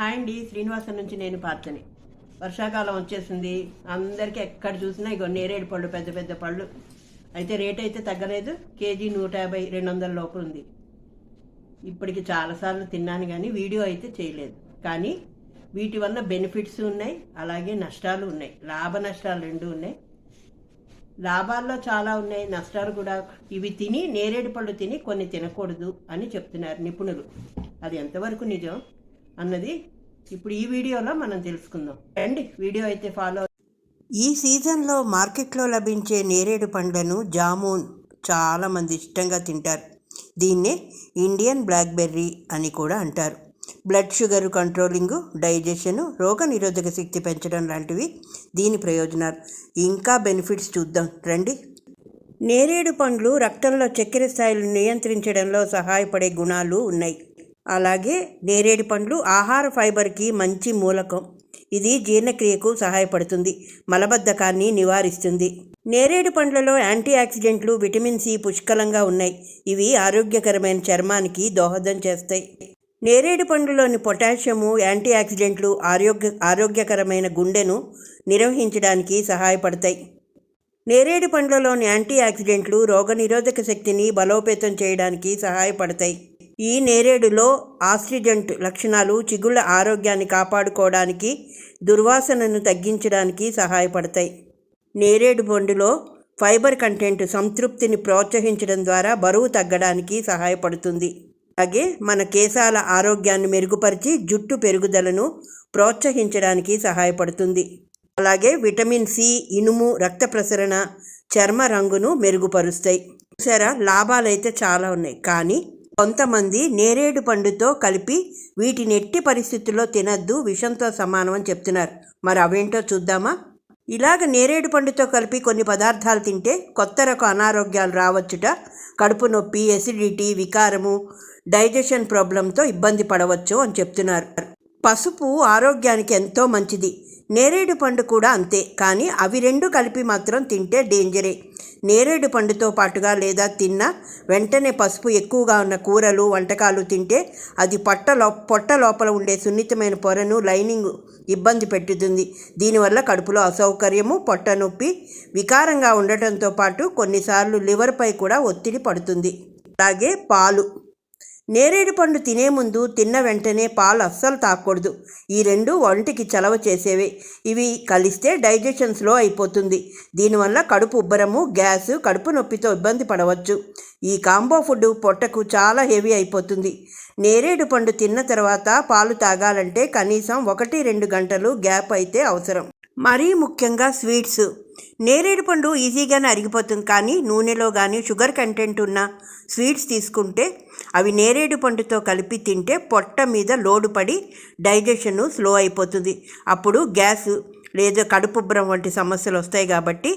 Hi అండి శ్రీనివాసం నుంచి నేను పార్చని. వర్షాకాలం వచ్చేసింది. అందరికీ ఎక్కడ చూసినా ఇగో నేరేడు పళ్ళు పెద్ద పెద్ద పళ్ళు. అయితే రేట్ అయితే తగ్గలేదు. కేజీ నూట యాభై రెండు వందల లోపల ఉంది. ఇప్పటికి చాలాసార్లు తిన్నాను కానీ వీడియో అయితే చేయలేదు. కానీ వీటి వల్ల బెనిఫిట్స్ ఉన్నాయి అలాగే నష్టాలు ఉన్నాయి. లాభ నష్టాలు రెండు ఉన్నాయి. లాభాల్లో చాలా ఉన్నాయి నష్టాలు కూడా. ఇవి తిని నేరేడు పళ్ళు తిని కొన్ని తినకూడదు అని చెప్తున్నారు నిపుణులు. అది ఎంతవరకు నిజం? అన్నది ఇప్పుడు ఈ వీడియోలో మనం తెలుసుకుందాం. రండి వీడియో అయితే ఫాలో ఈ సీజన్లో మార్కెట్లో లభించే నేరేడు పండ్లను జామూన్ చాలామంది ఇష్టంగా తింటారు. దీన్నే ఇండియన్ బ్లాక్బెర్రీ అని కూడా అంటారు. బ్లడ్ షుగర్ కంట్రోలింగు డైజెషన్ రోగ నిరోధక శక్తి పెంచడం లాంటివి దీని ప్రయోజనాలు. ఇంకా బెనిఫిట్స్ చూద్దాం. రండి. నేరేడు పండ్లు రక్తంలో చక్కెర స్థాయిలు నియంత్రించడంలో సహాయపడే గుణాలు ఉన్నాయి. అలాగే నేరేడు పండ్లు ఆహార ఫైబర్కి మంచి మూలకం. ఇది జీర్ణక్రియకు సహాయపడుతుంది మలబద్ధకాన్ని నివారిస్తుంది. నేరేడు పండ్లలో యాంటీ ఆక్సిడెంట్లు విటమిన్ సి పుష్కలంగా ఉన్నాయి. ఇవి ఆరోగ్యకరమైన చర్మానికి దోహదం చేస్తాయి. నేరేడు పండులోని పొటాషియము యాంటీ ఆక్సిడెంట్లు ఆరోగ్య ఆరోగ్యకరమైన గుండెను నిర్వహించడానికి సహాయపడతాయి. నేరేడు పండ్లలోని యాంటీ ఆక్సిడెంట్లు రోగనిరోధక శక్తిని బలోపేతం చేయడానికి సహాయపడతాయి. ఈ నేరేడులో ఆస్ట్రిజెంట్ లక్షణాలు చిగుళ్ళ ఆరోగ్యాన్ని కాపాడుకోవడానికి దుర్వాసనను తగ్గించడానికి సహాయపడతాయి. నేరేడు పండులో ఫైబర్ కంటెంట్ సంతృప్తిని ప్రోత్సహించడం ద్వారా బరువు తగ్గడానికి సహాయపడుతుంది. అలాగే మన కేశాల ఆరోగ్యాన్ని మెరుగుపరిచి జుట్టు పెరుగుదలను ప్రోత్సహించడానికి సహాయపడుతుంది. అలాగే విటమిన్ సి ఇనుము రక్త ప్రసరణ చర్మ రంగును మెరుగుపరుస్తాయి. చూసారా లాభాలైతే చాలా ఉన్నాయి. కానీ కొంతమంది నేరేడు పండుతో కలిపి వీటిని ఎట్టి పరిస్థితుల్లో తినద్దు విషంతో సమానం అని చెప్తున్నారు. మరి అవేంటో చూద్దామా? ఇలాగ నేరేడు పండుతో కలిపి కొన్ని పదార్థాలు తింటే కొత్త రకం అనారోగ్యాలు రావచ్చుట కడుపు నొప్పి ఎసిడిటీ వికారము డైజెషన్ ప్రాబ్లంతో ఇబ్బంది పడవచ్చు అని చెప్తున్నారు. పసుపు ఆరోగ్యానికి ఎంతో మంచిది. నేరేడు పండు కూడా అంతే. కానీ అవి రెండు కలిపి మాత్రం తింటే డేంజరే. నేరేడు పండుతో పాటుగా లేదా తిన్న వెంటనే పసుపు ఎక్కువగా ఉన్న కూరలు వంటకాలు తింటే అది పొట్టలో పొట్ట లోపల ఉండే సున్నితమైన పొరను లైనింగ్ ఇబ్బంది పెట్టుతుంది. దీనివల్ల కడుపులో అసౌకర్యము పొట్ట నొప్పి వికారంగా ఉండటంతో పాటు కొన్నిసార్లు లివర్పై కూడా ఒత్తిడి పడుతుంది. అలాగే పాలు. నేరేడు పండు తినే ముందు తిన్న వెంటనే పాలు అస్సలు తాకూడదు. ఈ రెండు ఒంటికి చలవ చేసేవే. ఇవి కలిస్తే డైజెషన్ స్లో అయిపోతుంది. దీనివల్ల కడుపు ఉబ్బరము గ్యాస్ కడుపు నొప్పితో ఇబ్బంది పడవచ్చు. ఈ కాంబో ఫుడ్ పొట్టకు చాలా హెవీ అయిపోతుంది. నేరేడు పండు తిన్న తర్వాత పాలు తాగాలంటే కనీసం ఒకటి రెండు గంటలు గ్యాప్ అయితే అవసరం. మరీ ముఖ్యంగా స్వీట్స్. నేరేడు పండు ఈజీగానే అరిగిపోతుంది కానీ నూనెలో కానీ షుగర్ కంటెంట్ ఉన్న స్వీట్స్ తీసుకుంటే అవి నేరేడు పండుతో కలిపి తింటే పొట్ట మీద లోడు పడి డైజెషన్ స్లో అయిపోతుంది. అప్పుడు గ్యాస్ లేదా కడుపుబ్బరం వంటి సమస్యలు వస్తాయి కాబట్టి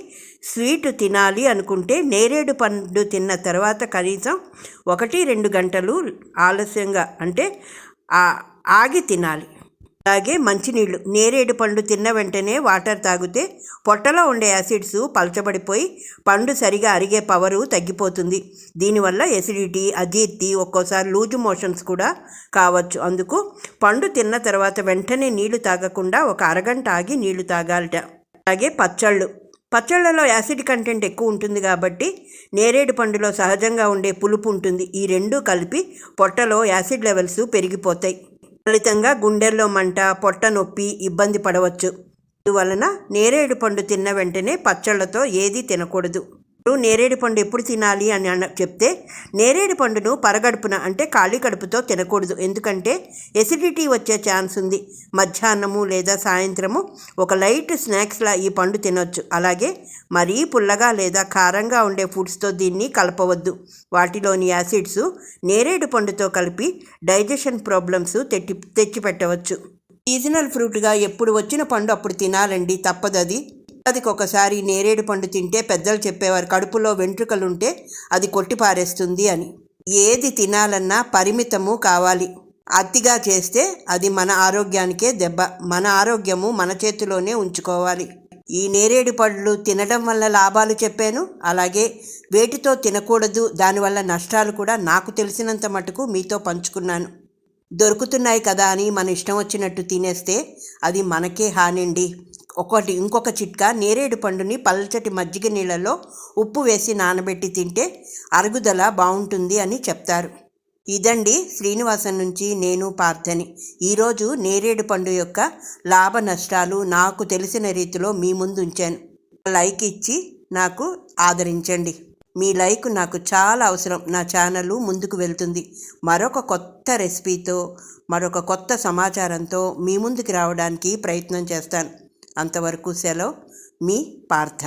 స్వీట్ తినాలి అనుకుంటే నేరేడు పండు తిన్న తర్వాత కనీసం ఒకటి రెండు గంటలు ఆలస్యంగా అంటే ఆగి తినాలి. అలాగే మంచినీళ్ళు. నేరేడు పండు తిన్న వెంటనే వాటర్ తాగితే పొట్టలో ఉండే యాసిడ్స్ పలచబడిపోయి పండు సరిగా అరిగే పవరు తగ్గిపోతుంది. దీనివల్ల ఎసిడిటీ అజీర్తి ఒక్కోసారి లూజు మోషన్స్ కూడా కావచ్చు. అందుకు పండు తిన్న తర్వాత వెంటనే నీళ్ళు తాగకుండా ఒక అరగంట ఆగి నీళ్ళు తాగాలట. అలాగే పచ్చళ్ళు. పచ్చళ్ళలో యాసిడ్ కంటెంట్ ఎక్కువ ఉంటుంది కాబట్టి నేరేడు పండులో సహజంగా ఉండే పులుపు ఉంటుంది. ఈ రెండు కలిపి పొట్టలో యాసిడ్ లెవెల్స్ పెరిగిపోతాయి. ఫలితంగా గుండెల్లో మంట పొట్ట నొప్పి ఇబ్బంది పడవచ్చు. అందువలన నేరేడు పండు తిన్న వెంటనే పచ్చళ్ళతో ఏది తినకూడదు. నేరేడు పండు ఎప్పుడు తినాలి అని అన్న చెప్తే నేరేడు పండును పరగడుపున అంటే ఖాళీ కడుపుతో తినకూడదు. ఎందుకంటే ఎసిడిటీ వచ్చే ఛాన్స్ ఉంది. మధ్యాహ్నము లేదా సాయంత్రము ఒక లైట్ స్నాక్స్లా ఈ పండు తినొచ్చు. అలాగే మరీ పుల్లగా లేదా కారంగా ఉండే ఫుడ్స్తో దీన్ని కలపవద్దు. వాటిలోని యాసిడ్స్ నేరేడు పండుతో కలిపి డైజెషన్ ప్రాబ్లమ్స్ తెట్టి తెచ్చిపెట్టవచ్చు. సీజనల్ ఫ్రూట్గా ఎప్పుడు వచ్చిన పండు అప్పుడు తినాలండి. తప్పదు అది ఒకసారి నేరేడు పండు తింటే పెద్దలు చెప్పేవారు కడుపులో వెంట్రుకలుంటే అది కొట్టిపారేస్తుంది అని. ఏది తినాలన్నా పరిమితము కావాలి. అతిగా చేస్తే అది మన ఆరోగ్యానికే దెబ్బ. మన ఆరోగ్యము మన చేతిలోనే ఉంచుకోవాలి. ఈ నేరేడు పళ్ళు తినడం వల్ల లాభాలు చెప్పాను. అలాగే వేటితో తినకూడదు దానివల్ల నష్టాలు కూడా నాకు తెలిసినంత మటుకు మీతో పంచుకున్నాను. దొరుకుతున్నాయి కదా అని మన ఇష్టం వచ్చినట్టు తినేస్తే అది మనకే హానండి. ఒకటి ఇంకొక చిట్కా నేరేడు పండుని పల్చటి మజ్జిగ నీళ్ళలో ఉప్పు వేసి నానబెట్టి తింటే అరుగుదల బాగుంటుంది అని చెప్తారు. ఇదండి శ్రీనివాసం నుంచి నేను పార్థని. ఈరోజు నేరేడు పండు యొక్క లాభ నష్టాలు నాకు తెలిసిన రీతిలో మీ ముందు ఉంచాను. లైక్ ఇచ్చి నాకు ఆదరించండి. మీ లైక్ నాకు చాలా అవసరం. నా ఛానల్ ముందుకు వెళ్తుంది. మరొక కొత్త రెసిపీతో మరొక కొత్త సమాచారంతో మీ ముందుకు రావడానికి ప్రయత్నం చేస్తాను. అంతవరకు సెలవు. మీ పార్థ